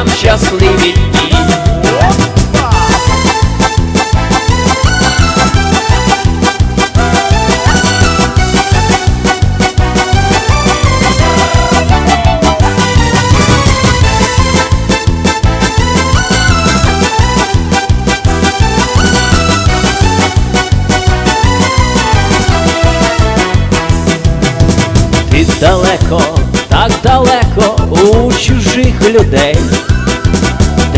Нам щасливі дні. Далеко, так далеко у чужих людей,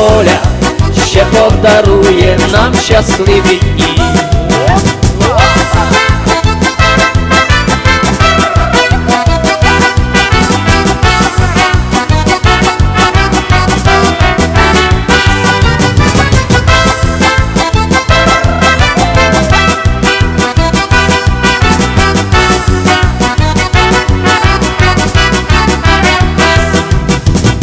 доля, ще подарує нам щасливі дні.